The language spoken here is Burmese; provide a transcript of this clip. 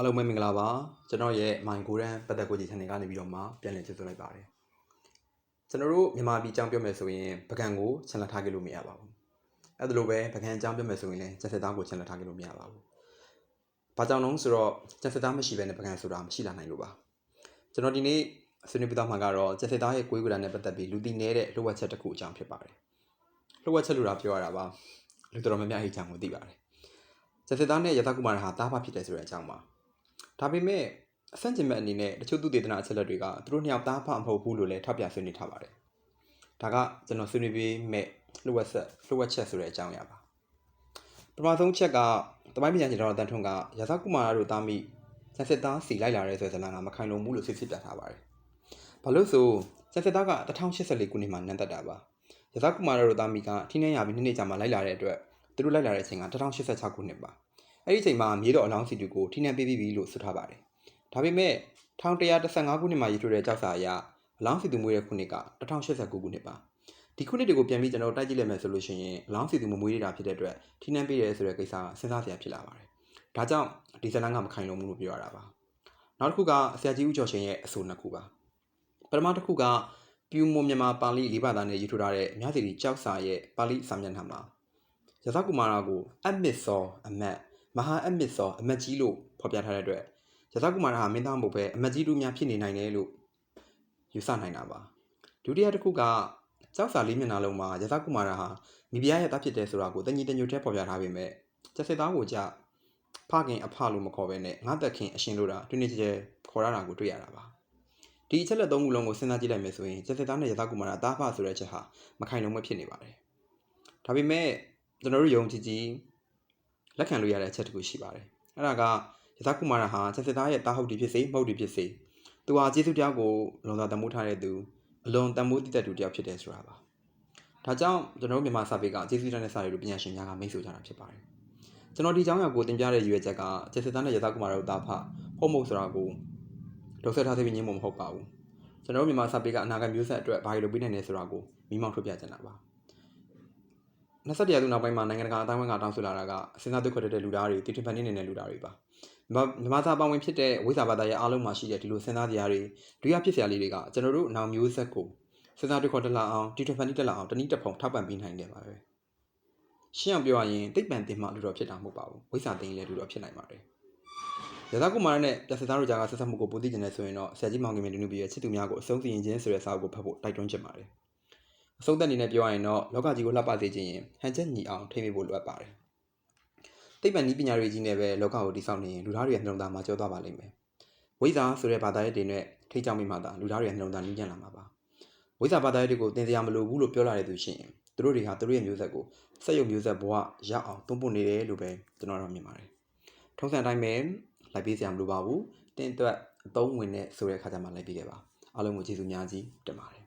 အားလုံးပဲမင်္ဂလာပါကျွန်တော်ရဲ့မိုင်ကိုရန်ပတ်သက်ကိုကြီး channel ကနေပြီးတော့မှပြန်လည်ကြိုဆိုလိုက်ပါတယ်ကျွန်တော်တို့မြန်မာပြည်အကြောင်းပြောမယ်ဆိုရင်ပကံကိုချန်လက်ထားခဲ့လို့မရပါဘူးအဲ့ဒါလိုပဲပကံအကြောင်းပြောမယ်ဆိုရင်လည်းကျက်စက်သားကိုချန်လက်ထားခဲ့လို့မရပါဘူးဘာကြောင့်လဲဆိုတော့ကျက်စက်သားမရှိဘဲနဲ့ပကံဆိုတာမရှိလာနိုင်လို့ပါကျွန်တော်ဒီနေ့ဆွေးနွေးပြသမှာကတော့ကျက်စက်သားရဲ့ကိုယ်ကွယ်တာနဲ့ပတ်သက်ပြီးလူသိနေတဲ့လှုပ်ဝက်ချက်တစ်ခုအကြောင်းဖြစ်ပါတယ်လှုပ်ဝက်ချက်လို့တာပြောရတာပါလူတော်တော်များများအဲ့အကြောင်းကိုသိပါတယ်ကျက်စက်သားနဲ့ရသကုမာရဟာတားဖဖြစ်တယ်ဆိုတဲ့အကြောင်းပါ ဒါပေမဲ့အဆန့်ကျင်ဘက်အနေနဲ့တချို့သူတေသနာအချက်လက်တွေကသူတို့နှစ်ယောက်သားဖမဟုတ်ဘူးလို့လည်းထောက်ပြဆွေးနွေးထားပါတယ်။ဒါကကျွန်တော်ဆွေးနွေးပေးမဲ့လှုပ်ဝက်ဆက်လှုပ်ဝက်ချက်ဆိုတဲ့အကြောင်းအရာပါ။ပထမဆုံးချက်ကတမိုင်းပြန်ကျင်တော်တန်ထွန်းကရာဇကုမာရတို့တာမိစက်စစ်သားစီလိုက်လာတဲ့ဆိုတဲ့ဇာတ်လမ်းကမခိုင်လုံဘူးလို့ဆွေးနွေးပြထားပါတယ်။ဘာလို့ဆိုစက်စစ်သားက1084ခုနှစ်မှာနန်းသက်တာပါ။ရာဇကုမာရတို့တာမိကထိနှင်းရပြီးနှစ်နှစ်ကြာမှလိုက်လာတဲ့အတွက်သူတို့လိုက်လာတဲ့အချိန်က1086ခုနှစ်ပါ။ အဲ့ဒီအချိန်မှာမြေတော်အလောင်းစီတွေကိုထိနှင်းပေးပြီးပြီလို့ဆိုထားပါတယ်။ဒါပေမဲ့1115ခုနှစ်မှာရည်ထွေတဲ့ကြောက်စာအရအလောင်းစီသူမွေးတဲ့ခုနှစ်က1089ခုနှစ်ပါ။ဒီခုနှစ်တွေကိုပြန်ပြီးကျွန်တော်တိုက်ကြည့်လိုက်မယ်ဆိုလို့ရှိရင်အလောင်းစီသူမမွေးနေတာဖြစ်တဲ့အတွက်ထိနှင်းပေးတယ်ဆိုတဲ့ကိစ္စကစဉ်းစားစရာဖြစ်လာပါတယ်။ဒါကြောင့်ဒီဇလန်ကမခိုင်လုံဘူးလို့ပြောရတာပါ။နောက်တစ်ခုကဆရာကြီးဦးကျော်ရှင်ရဲ့အဆိုနှစ်ခုပါ။ပထမတစ်ခုကပြူမွန်မြန်မာပါဠိလေးဘာသာနဲ့ရေးထိုးထားတဲ့အများစီကြောက်စာရဲ့ပါဠိစာမျက်နှာမှာရသကုမာရကိုအမစ်စောအမတ် မဟာအမစ်စောအမတ်ကြီးလို့ဖော်ပြထားတဲ့အတွက်ရသကုမာရဟာမင်းသားမဟုတ်ပဲအမတ်ကြီးတို့များဖြစ်နေနိုင်တယ်လို့ယူဆနိုင်တာပါဒုတိယတစ်ခုကကြောက်စာလေးမျက်နှာလုံးမှာရသကုမာရဟာမိဖုရားရဲ့သားဖြစ်တယ်ဆိုတာကိုတညီတညွတ်ထဲဖော်ပြထားပေမဲ့ကျက်စစ်သားကိုကြဖခင်အဖလို့မခေါ်ဘဲနဲ့ငါသက်ခင်အရှင်လို့တာတွင်နေကြဲခေါ်ရတာကိုတွေ့ရတာပါဒီအချက်လက်သုံးခုလုံးကိုစဉ်းစားကြည့်လိုက်မယ်ဆိုရင်ကျက်စစ်သားနဲ့ရသကုမာရတားဖဆိုတဲ့အချက်ဟာမခိုင်လုံမဖြစ်နေပါတယ်ဒါပေမဲ့ကျွန်တော်တို့ယုံကြည်ကြည် လက်ခံလို့ရတဲ့အချက်တစ်ခုရှိပါတယ်အဲ့ဒါကရသကုမာရဟာချက်စစ်သားရဲ့တာဟုတ်တီဖြစ်စေမဟုတ်တီဖြစ်စေသူဟာကျေးဇူးတရားကိုလွန်စွာတမိုးထားတဲ့သူအလွန်တမိုးတည်တဲ့သူတစ်ယောက်ဖြစ်တယ်ဆိုတာပါဒါကြောင့်ကျွန်တော်တို့မြန်မာစာပေကကျေးဇူးတရားနဲ့စာတွေကိုပညာရှင်များကမိတ်ဆိုကြတာဖြစ်ပါတယ်ကျွန်တော်ဒီကြောင်းရောက်ကိုတင်ပြတဲ့ရည်ရွယ်ချက်ကချက်စစ်သားနဲ့ရသကုမာရတို့တာဖဟုတ်မဟုတ်ဆိုတာကိုဒေါက်တာထားသိပြီးညင်းမမဟုတ်ပါဘူးကျွန်တော်တို့မြန်မာစာပေကအနာဂတ်မျိုးဆက်အတွက်ဘာလို့လုပ်ပေးနိုင်လဲဆိုတာကိုမိမောင်းထုတ်ပြချင်တာပါ 21ရာစုနောက်ပိုင်းမှာနိုင်ငံတကာအတိုင်းအဝန်ကတောင်းဆိုလာတာကစဉ်းစားသွက်ခွက်တဲ့လူသားတွေတီထွင်ဖန်နေနေတဲ့လူသားတွေပါမြန်မာစာပေဝင်ဖြစ်တဲ့ဝိဇာဘာသာရဲ့အားလုံးမှာရှိတဲ့ဒီလိုစဉ်းစားတရားတွေဒုရဖြစ်စရာလေးတွေကကျွန်တော်တို့နောက်မျိုးဆက်ကိုစဉ်းစားသွက်ခွက်တက်လာအောင်တီထွင်ဖန်နေတက်လာအောင်တနည်းတစ်ဖုံထောက်ပံ့ပေးနိုင်တယ်ပါပဲရှင်းအောင်ပြောရရင်တိတ်ပံတင်မှလူတော်ဖြစ်တာမဟုတ်ပါဘူးဝိဇာတင်လည်းလူတော်ဖြစ်နိုင်ပါတယ်ရသကုမာရနဲ့ပြဿနာတို့ကြားကဆက်ဆက်မှုကိုပိုသိကျင်နေဆိုရင်တော့ဆရာကြီးမောင်ကင်မင်းတို့ပြည်ရဲ့ချစ်သူများကိုအဆုံးစီရင်ခြင်းဆိုတဲ့စာအုပ်ကိုဖတ်ဖို့တိုက်တွန်းချင်ပါတယ် အဆုံးသက်အနေနဲ့ပြောရရင်တော့လောကကြီးကိုလှပစေခြင်းရင်ဟန်ချက်ညီအောင်ထိမ့်မိဖို့လိုအပ်ပါတယ်။သိပ္ပံနည်းပညာတွေကြီးနဲ့ပဲလောကကိုတည်ဆောက်နေရင်လူသားတွေရဲ့နှလုံးသားမှာကျော်သွားပါလိမ့်မယ်။ဝိဇ္ဇာဆိုတဲ့ဘာသာရပ်တွေနဲ့ထိတ်ကြောက်မိမှသာလူသားတွေရဲ့နှလုံးသားနည်းကျန်လာမှာပါ။ဝိဇ္ဇာဘာသာရပ်တွေကိုသင်စရာမလိုဘူးလို့ပြောလာတဲ့သူရှိရင်သူတို့တွေဟာသူတို့ရဲ့မျိုးဆက်ကိုစက်ရုံမျိုးဆက်ဘဝရအောင်တွန်းပို့နေတယ်လို့ပဲကျွန်တော်တို့မြင်ပါတယ်။ထုံးစံအတိုင်းပဲလိုက်ပေးစရာမလိုပါဘူး။တင်းအတွက်အသုံးဝင်တဲ့ဆိုတဲ့အခါကျမှလိုက်ပေးခဲ့ပါ။အားလုံးကိုကျေးဇူးများကြီးတင်ပါတယ်